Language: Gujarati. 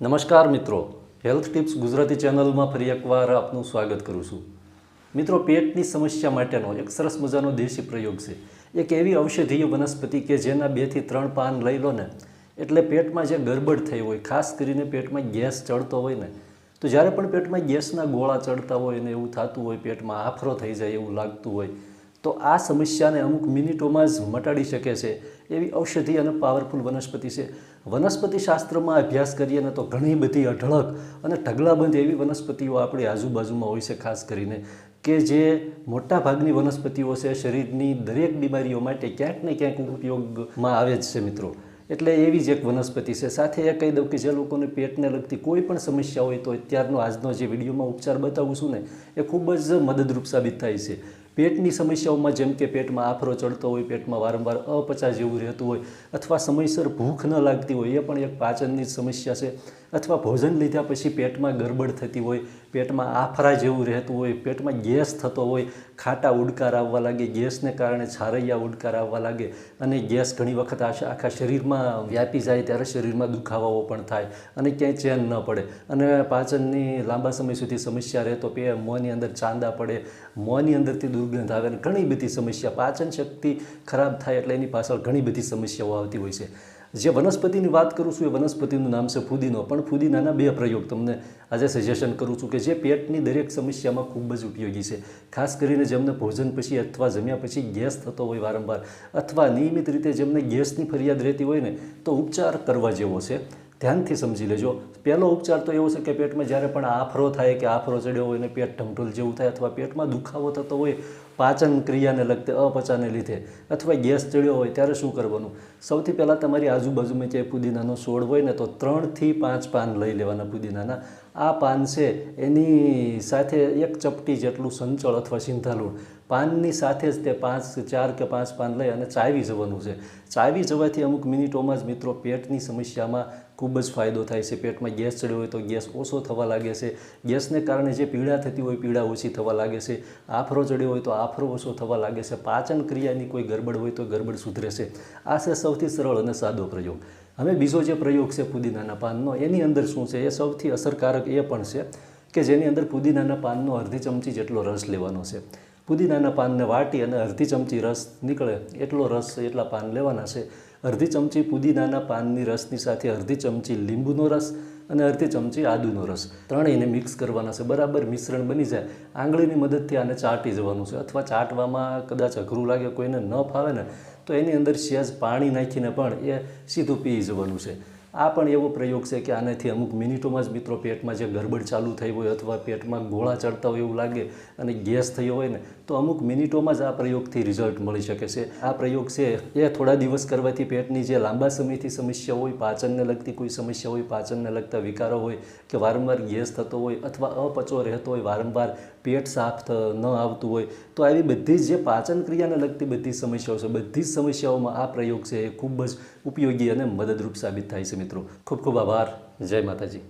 નમસ્કાર મિત્રો. હેલ્થ ટિપ્સ ગુજરાતી ચેનલમાં ફરી એકવાર આપનું સ્વાગત કરું છું. મિત્રો, પેટની સમસ્યા માટેનો એક સરસ મજાનો દેશી પ્રયોગ છે. એક એવી ઔષધીય વનસ્પતિ કે જેના બેથી ત્રણ પાન લઈ લો ને, એટલે પેટમાં જે ગરબડ થઈ હોય, ખાસ કરીને પેટમાં ગેસ ચડતો હોય ને, તો જ્યારે પણ પેટમાં ગેસના ગોળા ચડતા હોય ને એવું થતું હોય, પેટમાં આફરો થઈ જાય એવું લાગતું હોય તો આ સમસ્યાને અમુક મિનિટોમાં જ મટાડી શકે છે. એવી ઔષધિ અને પાવરફુલ વનસ્પતિ છે. વનસ્પતિ શાસ્ત્રમાં અભ્યાસ કરીએ ને તો ઘણી બધી અઢળક અને ઢગલાબંધ એવી વનસ્પતિઓ આપણી આજુબાજુમાં હોય છે, ખાસ કરીને કે જે મોટા ભાગની વનસ્પતિઓ છે શરીરની દરેક બીમારીઓ માટે ક્યાંક ને ક્યાંક ઉપયોગમાં આવે જ છે મિત્રો. એટલે એવી જ એક વનસ્પતિ છે. સાથે એ કહી દઉં કે જે લોકોને પેટને લગતી કોઈ પણ સમસ્યા હોય તો અત્યારનો આજનો જે વિડીયોમાં ઉપચાર બતાવું છું ને, એ ખૂબ જ મદદરૂપ સાબિત થાય છે. પેટની સમસ્યાઓમાં જેમ કે પેટમાં આફરો ચડતો હોય, પેટમાં વારંવાર અપચા જેવું રહેતું હોય અથવા સમયસર ભૂખ ન લાગતી હોય, એ પણ એક પાચનની સમસ્યા છે. અથવા ભોજન લીધા પછી પેટમાં ગરબડ થતી હોય પેટમાં આફરા જેવું રહેતું હોય, પેટમાં ગેસ થતો હોય, ખાટા ઉડકાર આવવા લાગે, ગેસને કારણે છારૈયા ઉડકાર આવવા લાગે અને ગેસ ઘણી વખત આખા શરીરમાં વ્યાપી જાય ત્યારે શરીરમાં દુખાવાઓ પણ થાય અને ક્યાંય ચેન ન પડે. અને પાચનની લાંબા સમય સુધી સમસ્યા રહે તો પે, મોંની અંદર ચાંદા પડે, મોંની અંદરથી દુર્ગંધ આવે અને ઘણી બધી સમસ્યા. પાચન શક્તિ ખરાબ થાય એટલે એની પાછળ ઘણી બધી સમસ્યાઓ આવતી હોય છે. જે વનસ્પતિની વાત કરું છું એ વનસ્પતિનું નામ છે ફુદીનો. પણ ફુદીનાના બે પ્રયોગ તમને આજે સજેશન કરું છું કે જે પેટની દરેક સમસ્યામાં ખૂબ જ ઉપયોગી છે. ખાસ કરીને જેમને ભોજન પછી અથવા જમ્યા પછી ગેસ થતો હોય વારંવાર અથવા નિયમિત રીતે જેમને ગેસની ફરિયાદ રહેતી હોય ને, તો ઉપચાર કરવા જેવો છે. ધ્યાનથી સમજી લેજો. પહેલો ઉપચાર તો એવો છે કે પેટમાં જ્યારે પણ આફરો થાય કે આફરો ચડ્યો હોય ને પેટ ઢમઢોલ જેવું થાય અથવા પેટમાં દુખાવો થતો હોય, પાચન ક્રિયાને લગતે અપચાને લીધે અથવા ગેસ ચડ્યો હોય ત્યારે શું કરવાનું? સૌથી પહેલાં તમારી આજુબાજુમાં ક્યાંય પુદીનાનો છોડ હોય ને તો ત્રણથી પાંચ પાન લઈ લેવાના પુદીનાના. આ પાન છે એની સાથે એક ચપટી જેટલું સંચળ અથવા સિંધાલુણ. પાનની સાથે જ તે પાંચ, ચાર કે પાંચ પાન લઈ અને ચાવી જવાનું છે. ચાવી જવાથી અમુક મિનિટોમાં જ મિત્રો પેટની સમસ્યામાં ખૂબ જ ફાયદો થાય છે. પેટમાં ગેસ ચડ્યો હોય તો ગેસ ઓછો થવા લાગે છે. ગેસને કારણે જે પીડા થતી હોય પીડા ઓછી થવા લાગે છે. આફરો ચડ્યો હોય તો આફરો ઓછો થવા લાગે છે. પાચન ક્રિયાની કોઈ ગરબડ હોય તો ગરબડ સુધરે છે. આ છે સૌથી સરળ અને સાદો પ્રયોગ. હવે બીજો જે પ્રયોગ છે પુદીનાના પાનનો, એની અંદર શું છે? એ સૌથી અસરકારક એ પણ છે કે જેની અંદર પુદીનાના પાનનો અડધી ચમચી જેટલો રસ લેવાનો છે. પુદીનાના પાનને વાટી અને અડધી ચમચી રસ નીકળે એટલો રસ એટલા પાન લેવાના છે. અડધી ચમચી પુદીનાના પાનની રસની સાથે અડધી ચમચી લીંબુનો રસ અને અડધી ચમચી આદુનો રસ. ત્રણેયને મિક્સ કરવાના છે. બરાબર મિશ્રણ બની જાય. આંગળીની મદદથી આને ચાટી જવાનું છે અથવા ચાટવામાં કદાચ અઘરું લાગે, કોઈને ન ફાવે ને, તો એની અંદર સહેજ પાણી નાખીને પણ એ સીધું પી જવાનું છે. આ પણ એવો પ્રયોગ છે કે આનાથી અમુક મિનિટોમાં જ મિત્રો પેટમાં જે ગરબડ ચાલુ થઈ હોય અથવા પેટમાં ગોળા ચડતા હોય એવું લાગે અને ગેસ થયો હોય ને, તો અમુક મિનિટોમાં જ આ પ્રયોગથી રિઝલ્ટ મળી શકે છે. આ પ્રયોગ છે એ થોડા દિવસ કરવાથી પેટની જે લાંબા સમયથી સમસ્યા હોય, પાચનને લગતી કોઈ સમસ્યા હોય, પાચનને લગતા વિકારો હોય કે વારંવાર ગેસ થતો હોય અથવા અપચો રહેતો હોય, વારંવાર પેટ સાફ ન આવતું હોય, તો આવી બધી જ જે પાચન ક્રિયાને લગતી બધી સમસ્યાઓ છે, બધી જ સમસ્યાઓમાં આ પ્રયોગ છે એ ખૂબ જ ઉપયોગી અને મદદરૂપ સાબિત થાય છે મિત્રો ખૂબ ખૂબ આભાર. જય માતાજી.